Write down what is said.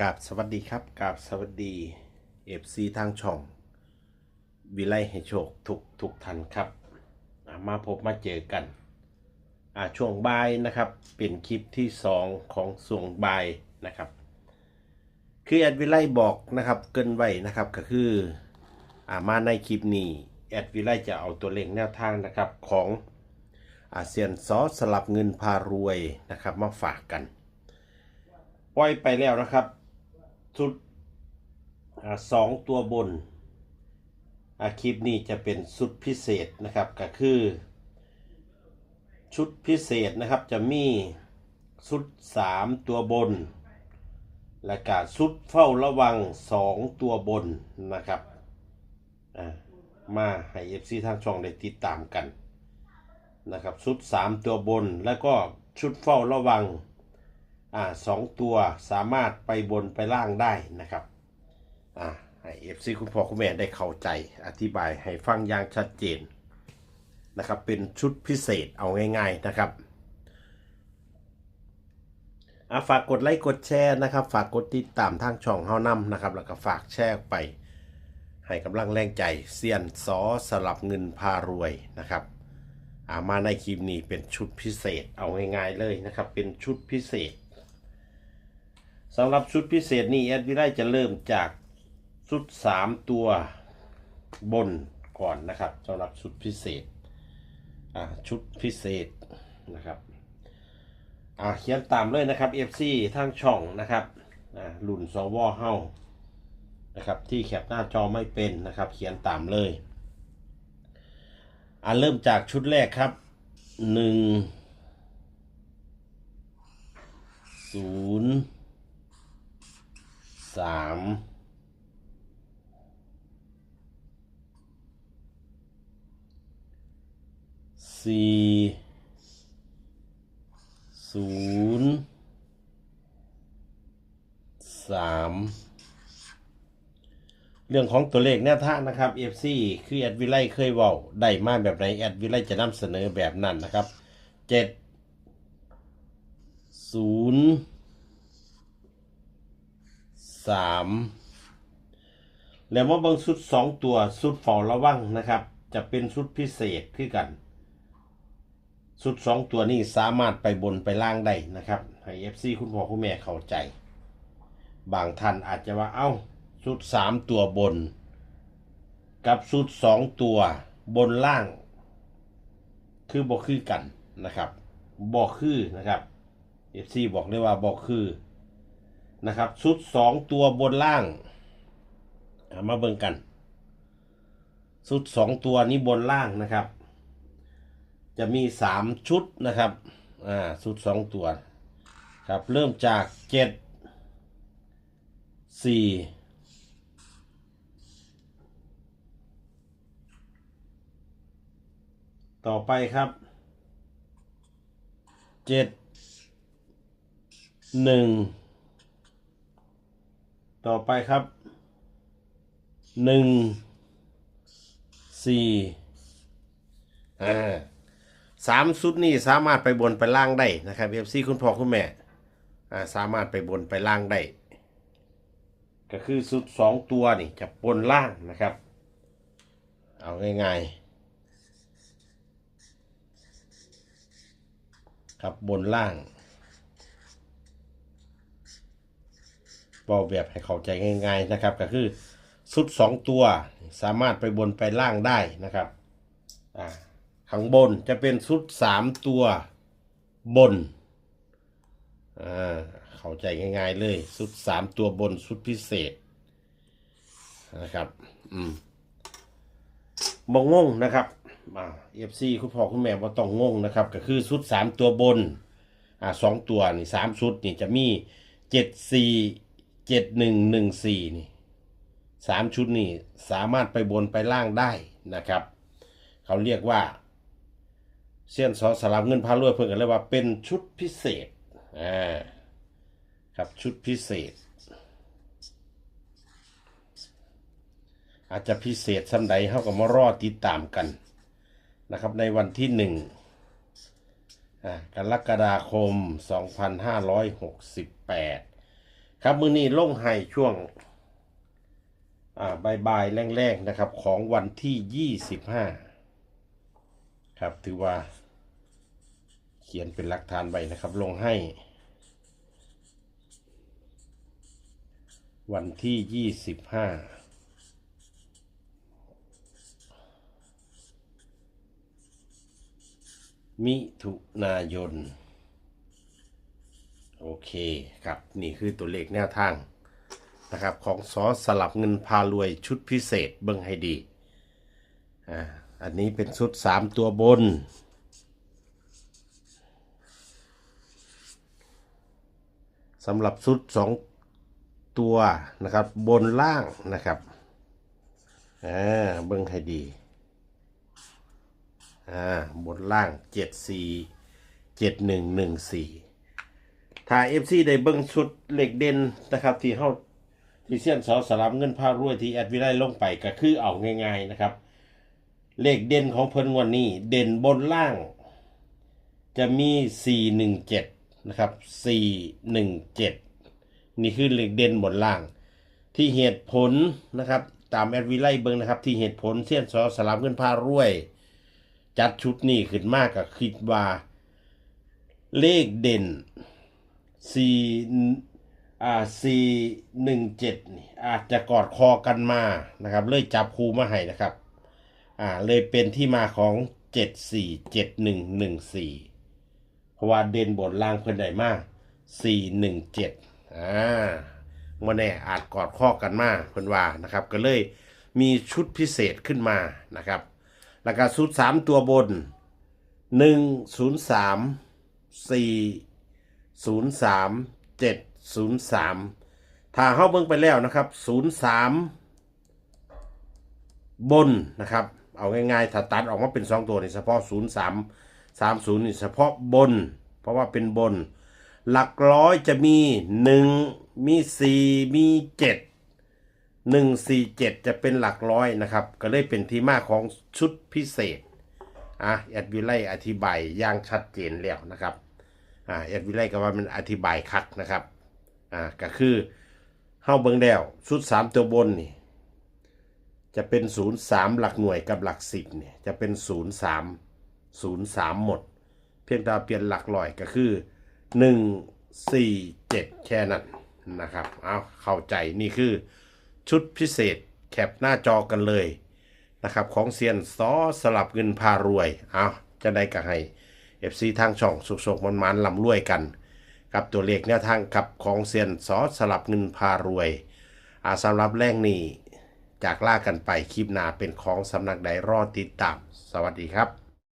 กราบสวัสดีครับกราบสวัสดีเอฟซีทางช่อง วิไลให้โชคทุกทุกท่านครับ มาพบมาเจอกันช่วงบ่ายนะครับ เป็นคลิปที่สองของส่วงบ่ายนะครับ คือแอดวิไลบอกนะครับ เกินไว้นะครับก็คืออมาในคลิปนี้แอดวิไลจะเอาตัวเลขแนวทางนะครับของอาเซียนซอสสลับเงินพารวยนะครับมาฝากกันปล่อยไปแล้วนะครับ ชุดอสองตัวบนคลิปนี้จะเป็นชุดพิเศษนะครับก็คือ ชุดพิเศษนะครับจะมีชุดสามตัวบน และก็ชุดเฝ้าระวังสองตัวบนนะครับมาให้เอฟซีทางช่องได้ติดตามกันนะครับชุดสามตัวบนแล้วก็ชุดเฝ้าระวัง อ่าสองตัวสามารถไปบนไปล่างได้นะครับอ่าให้เอฟซีคุณพ่อคุณแม่ได้เข้าใจอธิบายให้ฟังอย่างชัดเจนนะครับเป็นชุดพิเศษเอาง่าย ๆนะครับอ่าฝากกดไลค์กดแชร์นะครับ ฝากกดติดตามทางช่องเฮานำนะครับ แล้วก็ฝากแชร์ไปให้กำลังแรงใจเซียนซอสลับเงินพารวยนะครับอ่ามาในคลิปนี้เป็นชุดพิเศษเอาง่ายๆเลยนะครับ เป็นชุดพิเศษ สำหรับชุดพิเศษนี้แอดวิไลจะเริ่มจากชุด 3 ตัวบนก่อนนะครับสำหรับชุดพิเศษอ่าชุดพิเศษนะครับอ่าเขียนตามเลยนะครับ FC ทางช่องนะครับอ่ารุ่นสวเฮานะครับที่แคปหน้าจอไม่เป็นนะครับ เขียนตามเลยอ่าเริ่มจากชุดแรกครับ1 0 สามสี่ศูนย์สามเรื่องของตัวเลขแนวทางนะครับ FC คือแอดวิไลเคยเว้าได้มาแบบไหนแอดวิไลจะนำเสนอแบบนั้นนะครับเจ็ดศูนย์ สามแล้วว่าบางชุดสองตัวชุดเฝ้าระวังนะครับ จะเป็นชุดพิเศษคือกันชุดสองตัวนี้สามารถไปบนไปล่างได้นะครับให้เอฟซีคุณพ่อคุณแม่เข้าใจ บางท่านอาจจะว่าเอ้าชุดสามตัวบน กับชุดสองตัวบนล่าง คือบอกคือกันนะครับบอกคือนะครับเอฟซีบอกได้ว่าบอกคือ นะครับชุดสองตัวบนล่างามาเบิ่งกันชุดสองตัวนี้บนล่างนะครับ จะมีสามชุดนะครับอ่าชุดสองตัวครับเริ่มจากเจ็ดสี่ต่อไปครับเจ็ดหนึ่ง ต่อไปครับหนึ่งสี่อ่าสามชุดนี้สามารถไปบนไปล่างได้นะครับเอฟซีคุณพ่อคุณแม่อ่าสามารถไปบนไปล่างได้ ก็คือชุดสองตัวนี่จะบนล่างนะครับ เอาง่ายๆ ครับบนล่าง บอกแบบให้เข้าใจง่าย ๆนะครับ ก็คือชุดสองตัวสามารถไปบนไปล่างได้นะครับอ่าข้างบนจะเป็นชุดสามตัวบนอ่าเข้าใจง่าย ๆ เลยชุดสามตัวบนชุดพิเศษนะครับ อืมบองงงนะครับอ่าเอฟซีคุณพ่อคุณแม่ว่าต้องงงนะครับ ก็คือชุดสามตัวบนอ่าสองตัวนี่สามชุดนี่จะมีเจ็ดสี่ เจ็ดหนึ่งหนึ่งสี่นี่สามชุดนี่สามารถไปบนไปล่างได้นะครับ เขาเรียกว่าเส้นสอสลับเงินพารวยเพิ่งกันเลยว่าเป็นชุดพิเศษอ่าครับชุดพิเศษ อาจจะพิเศษสันใดเขาก็มารอติดตามกันนะครับในวันที่หนึ่งกรกฎาคม 2568 ครับมือนี้ลงให้ช่วงอ่าบายๆแรงๆนะครับ ของวันที่ยี่สิบห้าครับ ถือว่า เขียนเป็นหลักฐานไว้นะครับ ลงให้ วันที่ยี่สิบห้ามิถุนายน โอเคครับ นี่คือตัวเลขแนวทางนะครับของซอสลับเงินพารวยชุดพิเศษเบิ้งให้ดีอ่าอันนี้เป็นชุดสามตัวบน สำหรับชุดสองตัวนะครับบนล่างนะครับอ่าเบิ้งให้ดีอ่าบนล่านึ่งสี่ ถ้าเอฟซีได้เบิ้งชุดเหล็กเด่นนะครับที่เขาที่เสี้ยนเสาสลับเงินพารวยที่แอดวิไลลงไปก็คือเอาง่ายๆนะครับ เลขเด่นของเพิ่นวันนี้ เด่นบนล่าง จะมี 417 นะครับ 417 นี่คือเลขเด่นบนล่าง ที่เหตุผลนะครับ ตามแอดวิไลเบิงนะครับ ที่เหตุผลเสี้ยนซอสลับเงินพารวย จัดชุดนี้ขึ้นมากกับคิดว่า เลขเด่น สี่อ่าสี่หนึ่งเจ็ดนี่อาจจะกอดคอกันมานะครับ เลยจับคูมาให้นะครับ อ่าเลยเป็นที่มาของเจ็ดสี่เจ็ดหนึ่งหนึ่งสี่เพราะว่าเด่นบนล่างเพิ่นได้มากสี่หนึ่งเจ็ดอ่ามื่อแน่อาจกอดข้อกันมาเพิ่นว่านะครับ ก็เลยมีชุดพิเศษขึ้นมานะครับ แล้วก็ชุดสามตัวบนหนึ่งศูนย์สามสี่ ศูนย์สามเจ็ดศูนย์สามถ้าเข้าเบิ่งไปแล้วนะครับศูนย์สามบนนะครับ เอาง่ายๆถ้าตัดออกมาเป็นสองตัวนี่เฉพาะศูนย์สามสามศูนย์นี่เฉพาะบน เพราะว่าเป็นบน หลักร้อยจะมีหนึ่งมีสี่มีเจ็ดหนึ่งสี่เจ็ดจะเป็นหลักร้อยนะครับ ก็เลยเป็นที่มาของชุดพิเศษอะแอดวิไลอธิบายอย่างชัดเจนแล้วนะครับ อ่าแอดวิไลก็ว่ามันอธิบายคักนะครับอ่าก็คือเฮาเบิ่งแล้วชุดสามตัวบนนี่จะเป็นศูนย์สามหลักหน่วยกับหลักสิบเนี่ยจะเป็นศูนย์สามศูนย์สามหมด เพียงแต่เปลี่ยนหลักลอยก็คือหนึ่งสี่เจ็ดแค่นั้นนะครับเอาเข้าใจนี่คือชุดพิเศษแคปหน้าจอกันเลยนะครับของเซียนซอสลับเงินพารวย เอาจะได้ก็ให้ FC ทางช่องสุกๆมันมันลำรวยกัน กับตัวเลขแนวทางกับของเซียนซอสลับเงินพารวย อาสำหรับแรงนี้จากล่ากันไปคลิปหน้าเป็นของสำนักใดรอดติดตาม สวัสดีครับ